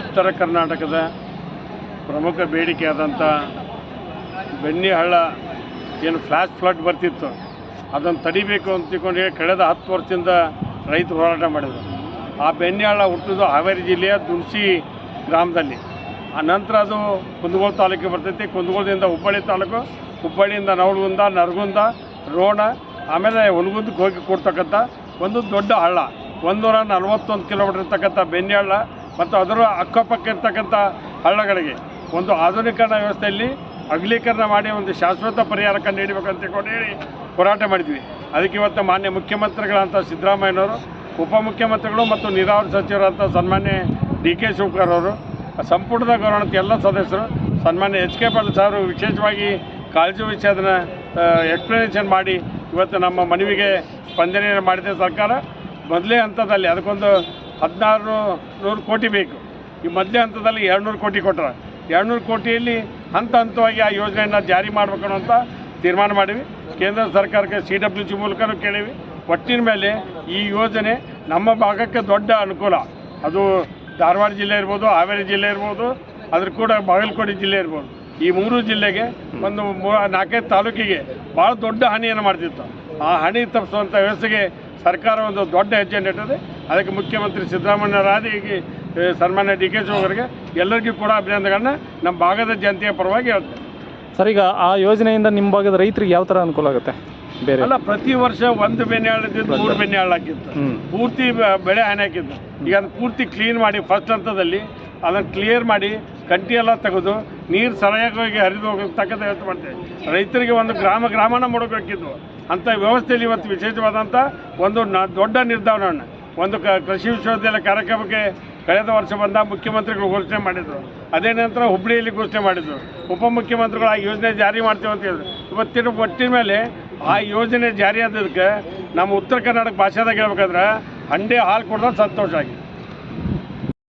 ಉತ್ತರ ಕರ್ನಾಟಕದ ಪ್ರಮುಖ ಬೇಡಿಕೆ ಆದಂಥ ಹಳ್ಳ ಏನು ಫ್ಲ್ಯಾಶ್ ಫ್ಲಡ್ ಬರ್ತಿತ್ತು. ಅದನ್ನು ತಡಿಬೇಕು ಅಂತ ತಿಳ್ಕೊಂಡು ಕಳೆದ ಹತ್ತು ವರ್ಷದಿಂದ ರೈತರು ಹೋರಾಟ ಮಾಡಿದರು. ಆ ಬೆನ್ನಿಹಳ್ಳ ಹಳ್ಳ ಹುಟ್ಟಿದ್ದು ಹಾವೇರಿ ಜಿಲ್ಲೆಯ ದುಣಸಿ ಗ್ರಾಮದಲ್ಲಿ. ಆ ನಂತರ ಅದು ಕುಂದಗೋಳ ತಾಲೂಕಿಗೆ ಬರ್ತೈತಿ. ಕುಂದಗೋಳದಿಂದ ಹುಬ್ಬಳ್ಳಿ ತಾಲೂಕು, ಹುಬ್ಬಳ್ಳಿಯಿಂದ ನವಳಗುಂದ ನರಗುಂದ, ರೋಣ, ಆಮೇಲೆ ಹುಲಗುಂದಕ್ಕೆ ಹೋಗಿ ಕೊಡ್ತಕ್ಕಂಥ ಒಂದು ದೊಡ್ಡ ಹಳ್ಳ. ಒಂದೂರ ನಲ್ವತ್ತೊಂದು ಕಿಲೋಮೀಟ್ರ್ ಇರ್ತಕ್ಕಂಥ ಬೆನ್ನಿಹಳ್ಳ ಹಳ್ಳ. ಮತ್ತು ಅದರ ಅಕ್ಕಪಕ್ಕ ಇರ್ತಕ್ಕಂಥ ಹಳ್ಳಗಳಿಗೆ ಒಂದು ಆಧುನೀಕರಣ ವ್ಯವಸ್ಥೆಯಲ್ಲಿ ಅಗಲೀಕರಣ ಮಾಡಿ ಒಂದು ಶಾಶ್ವತ ಪರಿಹಾರ ಕಂಡು ಹಿಡಿಬೇಕಂತ ಹೇಳಿ ಹೋರಾಟ ಮಾಡಿದ್ವಿ. ಅದಕ್ಕೆ ಇವತ್ತು ಮಾನ್ಯ ಮುಖ್ಯಮಂತ್ರಿಗಳಂತ ಸಿದ್ದರಾಮಯ್ಯನವರು, ಉಪಮುಖ್ಯಮಂತ್ರಿಗಳು ಮತ್ತು ನೀರಾವರಿ ಸಚಿವರಂತ ಸನ್ಮಾನ್ಯ ಡಿ ಕೆ ಶಿವಕುಮಾರ್ ಅವರು, ಸಂಪುಟದ ಗೌರವಾನ್ವಿತ ಎಲ್ಲ ಸದಸ್ಯರು, ಸನ್ಮಾನ್ಯ ಎಚ್ ಕೆ ಪಾಟೀಲ್ ಸಾರು ವಿಶೇಷವಾಗಿ ಕಾಳಜಿ ವಹಿಸಿ ಅದನ್ನು ಎಕ್ಸ್ಪ್ಲನೇಷನ್ ಮಾಡಿ ಇವತ್ತು ನಮ್ಮ ಮನವಿಗೆ ಸ್ಪಂದನೆಯನ್ನು ಮಾಡಿದೆ ಸರ್ಕಾರ. ಮೊದಲೇ ಹಂತದಲ್ಲಿ ಅದಕ್ಕೊಂದು ಹದಿನಾರು ನೂರು ಕೋಟಿ ಬೇಕು. ಈ ಮಧ್ಯ ಹಂತದಲ್ಲಿ ಎರಡುನೂರು ಕೋಟಿ ಕೊಟ್ಟರೆ ಎರಡುನೂರು ಕೋಟಿಯಲ್ಲಿ ಹಂತ ಹಂತವಾಗಿ ಆ ಯೋಜನೆಯನ್ನು ಜಾರಿ ಮಾಡಬೇಕು ಅಂತ ತೀರ್ಮಾನ ಮಾಡಿವಿ ಕೇಂದ್ರ ಸರ್ಕಾರಕ್ಕೆ ಸಿ ಡಬ್ಲ್ಯೂ ಜಿ ಮೂಲಕನೂ ಕೇಳಿವಿ ಒಟ್ಟಿನ ಮೇಲೆ ಈ ಯೋಜನೆ ನಮ್ಮ ಭಾಗಕ್ಕೆ ದೊಡ್ಡ ಅನುಕೂಲ. ಅದು ಧಾರವಾಡ ಜಿಲ್ಲೆ ಇರ್ಬೋದು, ಹಾವೇರಿ ಜಿಲ್ಲೆ ಇರ್ಬೋದು, ಅದ್ರ ಕೂಡ ಬಾಗಲಕೋಟೆ ಜಿಲ್ಲೆ ಇರ್ಬೋದು. ಈ ಮೂರು ಜಿಲ್ಲೆಗೆ ಒಂದು ನಾಲ್ಕೈದು ತಾಲೂಕಿಗೆ ಭಾಳ ದೊಡ್ಡ ಹಾನಿಯನ್ನು ಮಾಡ್ತಿತ್ತು. ಆ ಹಾನಿ ತಪ್ಪಿಸುವಂಥ ವ್ಯವಸ್ಥೆಗೆ ಸರ್ಕಾರ ಒಂದು ದೊಡ್ಡ ಹೆಜ್ಜೆ ಇಟ್ಟಿದೆ ಅದಕ್ಕೆ ಮುಖ್ಯಮಂತ್ರಿ ಸಿದ್ದರಾಮಯ್ಯರಾದಿ ಈಗ ಸನ್ಮಾನ್ಯ ಡಿ ಕೆ ಶಿವರಿಗೆ ಎಲ್ಲರಿಗೂ ಕೂಡ ಅಭಿನಂದನೆಗಳನ್ನ ನಮ್ಮ ಭಾಗದ ಜನತೆಯ ಪರವಾಗಿ ಹೇಳ್ತೇನೆ. ಸರ್ ಈಗ ಆ ಯೋಜನೆಯಿಂದ ನಿಮ್ಮ ಭಾಗದ ರೈತರಿಗೆ ಯಾವ ಥರ ಅನುಕೂಲ ಆಗುತ್ತೆ? ಬೇರೆ ಅಲ್ಲ ಪ್ರತಿ ವರ್ಷ ಒಂದು ಬೆನ್ನೆ ಹಾಳಿದ್ದು ಮೂರು ಬೆನ್ನೆ ಹಾಕಿತ್ತು ಪೂರ್ತಿ ಬೆಳೆ ಹಾನಿ ಹಾಕಿದ್ದು ಈಗ ಅದು ಪೂರ್ತಿ ಕ್ಲೀನ್ ಮಾಡಿ ಫಸ್ಟ್ ಹಂತದಲ್ಲಿ ಅದನ್ನು ಕ್ಲಿಯರ್ ಮಾಡಿ ಕಂಟಿ ಎಲ್ಲ ತೆಗೆದು ನೀರು ಸರಿಯಾಗಿ ಹರಿದು ಹೋಗತಕ್ಕಂಥ ವ್ಯವಸ್ಥೆ ಮಾಡ್ತೇವೆ. ರೈತರಿಗೆ ಒಂದು ಗ್ರಾಮ ಗ್ರಾಮನ ಮಾಡಬೇಕಿದ್ವು ಅಂಥ ವ್ಯವಸ್ಥೆಯಲ್ಲಿ ಇವತ್ತು ವಿಶೇಷವಾದಂಥ ಒಂದು ನ ದೊಡ್ಡ ನಿರ್ಧಾರವನ್ನು ಒಂದು ಕೃಷಿ ವಿಶ್ವವಿದ್ಯಾಲಯ ಕಾರ್ಯಕ್ರಮಕ್ಕೆ ಕಳೆದ ವರ್ಷ ಬಂದ ಮುಖ್ಯಮಂತ್ರಿಗಳು ಘೋಷಣೆ ಮಾಡಿದರು. ಅದೇ ನಂತರ ಹುಬ್ಬಳ್ಳಿಯಲ್ಲಿ ಘೋಷಣೆ ಮಾಡಿದರು. ಉಪಮುಖ್ಯಮಂತ್ರಿಗಳು ಆ ಯೋಜನೆ ಜಾರಿ ಮಾಡ್ತೇವೆ ಅಂತ ಹೇಳಿದ್ರು. ಇವತ್ತಿನ ಒಟ್ಟಿನ ಮೇಲೆ ಆ ಯೋಜನೆ ಜಾರಿ ಆದದಕ್ಕೆ ನಮ್ಮ ಉತ್ತರ ಕರ್ನಾಟಕ ಭಾಷೆದಾಗ ಹೇಳ್ಬೇಕಾದ್ರೆ ಹಂಡೆ ಹಾಲು ಕೊಡ್ದ ಸಂತೋಷ ಆಗಿದೆ.